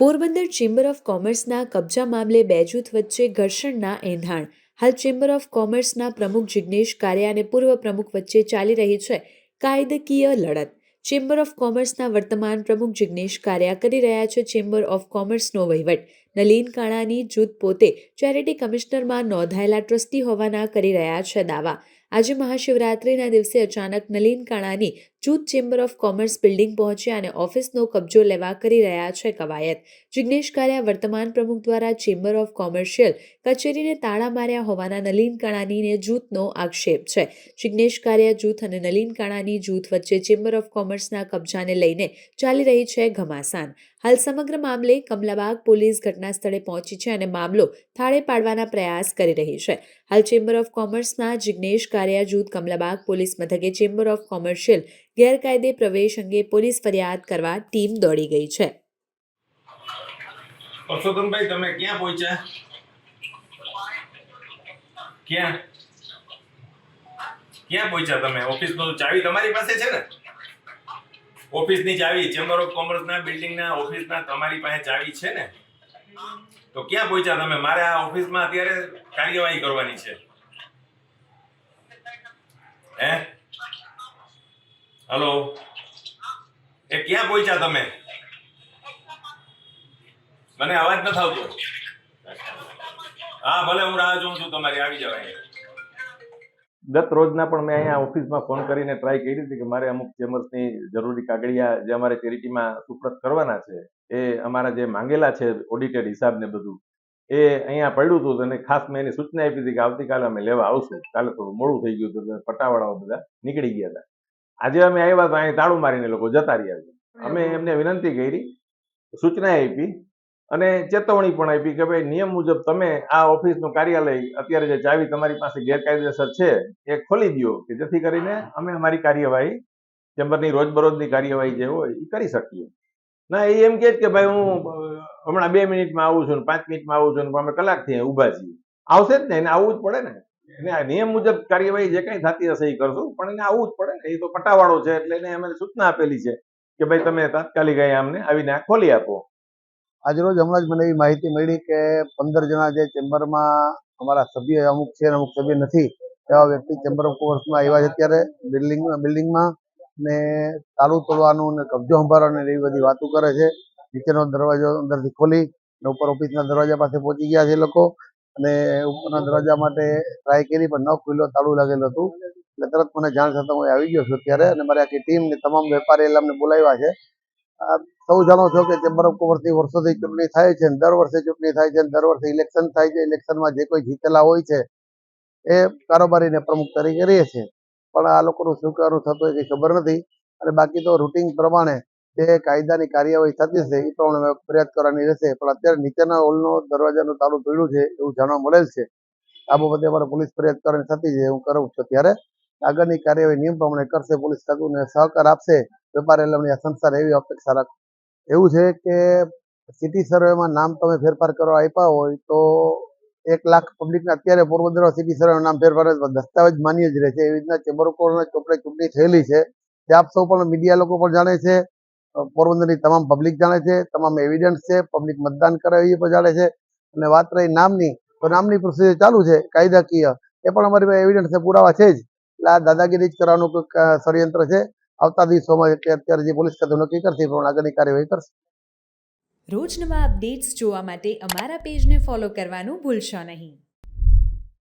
Porbandar chamber of કોમર્સના કબજા મામલે બે જૂથ વચ્ચે ઘર્ષણના એંધાણ. હાલ ચેમ્બર ઓફ કોમર્સના પ્રમુખ જિગ્નેશ કારિયા અને પૂર્વ પ્રમુખ વચ્ચે ચાલી રહી છે કાયદાકીય લડત. ચેમ્બર ઓફ કોમર્સના વર્તમાન પ્રમુખ જિગ્નેશ કાર્યા કરી રહ્યા છે ચેમ્બર ઓફ કોમર્સનો વહીવટ. નલીન કાણાની જૂથ પોતે ચેરિટી કમિશનરમાં નોંધાયેલા ટ્રસ્ટી હોવાના કરી રહ્યા છે દાવા. આજે મહાશિવરાત્રિના દિવસે અચાનક નલીન કાણાની જૂથ ચેમ્બર ઓફ કોમર્સ બિલ્ડિંગ પહોંચ્યા અને ઓફિસનો કબજો લેવા કરી રહ્યા છે કવાયત. જિગ્નેશ કારિયા, વર્તમાન પ્રમુખ દ્વારા ચેમ્બર ઓફ કોમર્શિયલ કચેરીને તાળા માર્યા હોવાના નલીન કાણાનીને જૂથનો આક્ષેપ છે. જિગ્નેશ કારિયા જૂથ અને નલીન કાણાની જૂથ વચ્ચે ચેમ્બર ઓફ કોમર્સના કબજાને લઈને ચાલી રહી છે ઘમાસાન. હાલ સમગ્ર મામલે કમલાબાગ પોલીસ ઘટના સ્થળે પહોંચી છે અને મામલો થાળે પાડવાના પ્રયાસ કરી રહી છે. હાલ ચેમ્બર ઓફ કોમર્સના જિગ્નેશ કારિયા જૂથ કમલાબાગ પોલીસ મથકે ચેમ્બર ઓફ કોમર્શિયલ ગેરકાયદે પ્રવેશ અંગે પોલીસ ફરિયાદ કરવા ટીમ દોડી ગઈ છે. પરસોત્તમભાઈ, તમે ક્યાં પહોંચ્યા? ક્યાં? ક્યાં પહોંચ્યા તમે? ઓફિસનો ચાવી તમારી પાસે છે ને? ઓફિસની ચાવી, ચેમ્બર ઓફ કોમર્સના બિલ્ડિંગના ઓફિસના તમારી પાસે ચાવી છે ને? તો ક્યાં પહોંચ્યા તમે? મારે આ ઓફિસમાં અત્યારે કાર્યવાહી કરવાની છે. હે? હલો એ ક્યાં પહોંચ્યા તમે? મને અવાજ ન આવતો હા, ભલે હું રાહ જોઉં છું, તમારી આવી જવાય ગત રોજના પણ મેં અહીંયા ઓફિસમાં ફોન કરીને ટ્રાય કરી હતી કે મારે અમુક ચેમ્બર્સની જરૂરી કાગળિયા જે અમારે ચેરિટીમાં સુપ્રત કરવાના છે, એ અમારા જે માંગેલા છે ઓડિટેડ હિસાબ ને બધું, એ અહીંયા પડ્યું હતું અને ખાસ મેં એની સૂચના આપી હતી કે આવતીકાલે અમે લેવા આવશું. કાલે થોડું મોડું થઈ ગયું હતું પટાવાળાઓ બધા નીકળી ગયા હતા. આજે અમે આવ્યા તો અહીં તાળું મારીને લોકો જતા રહ્યા છે. અમે એમને વિનંતી કરી સૂચના આપી અને ચેતવણી પણ આપી કે ભાઈ નિયમ મુજબ તમે આ ઓફિસનું કાર્યાલય અત્યારે જે ચાવી તમારી પાસે ગેરકાયદેસર છે એ ખોલી દો કે જેથી કરીને અમે અમારી કાર્યવાહી ચેમ્બરની રોજબરોજની કાર્યવાહી જે હોય એ કરી શકીએ. ના એ એમ કે ભાઈ હું હમણાં બે મિનિટમાં આવું છું ને પાંચ મિનિટમાં આવું છું ને અમે કલાકથી ઊભા છીએ. આવશે જ ને એને આવવું જ પડે ને. એને નિયમ મુજબ કાર્યવાહી જે કંઈ થતી હશે એ કરશું, પણ એને આવવું જ પડે ને, એ તો પટાવાળો છે એટલે એને અમે સૂચના આપેલી છે કે ભાઈ તમે તાત્કાલિક અહીંયા અમને આવીને આ ખોલી આપો. આજરોજ હમણાં જ મને એવી માહિતી મળી કે પંદર જણા જે ચેમ્બરમાં અમારા સભ્ય અમુક છે અમુક સભ્ય નથી, એવા વ્યક્તિ ચેમ્બર ઓફ કોમર્સમાં આવ્યા છે અત્યારે બિલ્ડિંગમાં બિલ્ડિંગમાં ને તાળું તોડવાનું ને કબજો ને એવી બધી વાતો કરે છે. નીચેનો દરવાજો અંદરથી ખોલી ને ઉપર ઓફિસના દરવાજા પાસે પહોંચી ગયા છે લોકો. અને ઉપરના દરવાજા માટે ટ્રાય કરી, પણ ન ખુલ્યો તાળું લાગેલું હતું. એટલે તરત મને જાણ થતાં હું આવી ગયો છું અત્યારે અને મારી આખી ટીમ ને તમામ વેપારી અમને બોલાવ્યા છે. સૌ જાણો છો કે ચેમ્બર ઓફ કોમર્સની વર્ષોથી ચૂંટણી થાય છે દર વર્ષે ચૂંટણી થાય છે દર વર્ષે ઇલેક્શન થાય છે ઇલેક્શનમાં જે કોઈ જીતેલા હોય છે, એ કારોબારીને પ્રમુખ તરીકે રહે છે. પણ આ લોકોનું શું કરવાનું થતું હોય કંઈ ખબર નથી અને બાકી તો રૂટિન પ્રમાણે જે કાયદાની કાર્યવાહી થતી છે, એ પ્રમાણે ફરિયાદ કરવાની રહેશે. પણ અત્યારે નીચેના હોલનો દરવાજાનું તાળું તોડ્યું છે એવું જાણવા મળેલ છે. આ બાબતે અમારે પોલીસ ફરિયાદ કરવાની થતી છે, હું કરું છું ત્યારે. આગળની કાર્યવાહી નિયમ પ્રમાણે કરશે, પોલીસ ખાતું ને સહકાર આપશે. વેપાર એલમની આ સંસ્થા એવી અપેક્ષા રાખ. એવું છે કે સિટી સર્વેમાં નામ તમે ફેરફાર કરવા આપ્યા હોય તો એક લાખ પબ્લિકને અત્યારે પોરબંદર સિટી સર્વેનું નામ ફેરફાર દસ્તાવેજ માન્ય જ રહે છે એવી રીતના ચેમ્બર ઓફ કોમર્સના ચોપડે ચૂંટણી થયેલી છે. તે આપ સૌ પણ મીડિયા લોકો પણ જાણે છે. પોરબંદરની તમામ પબ્લિક જાણે છે, તમામ એવિડન્સ છે પબ્લિક મતદાન કરે એ છે. અને વાત રહી નામની, તો નામની પ્રોસિજર ચાલુ છે, કાયદાકીય. એ પણ અમારી પાસે એવિડન્સ છે, પુરાવા છે જ. એટલે આ દાદાગીરી જ કરવાનું ષડયંત્ર છે. આવતા દિવસોમાં એટલે અત્યારે જે પોલીસ ખાતું નક્કી કરશે પણ આગળની કાર્યવાહી કરશે. રોજ નવા અપડેટ્સ જોવા માટે અમારા પેજને ફોલો કરવાનું ભૂલશો નહીં.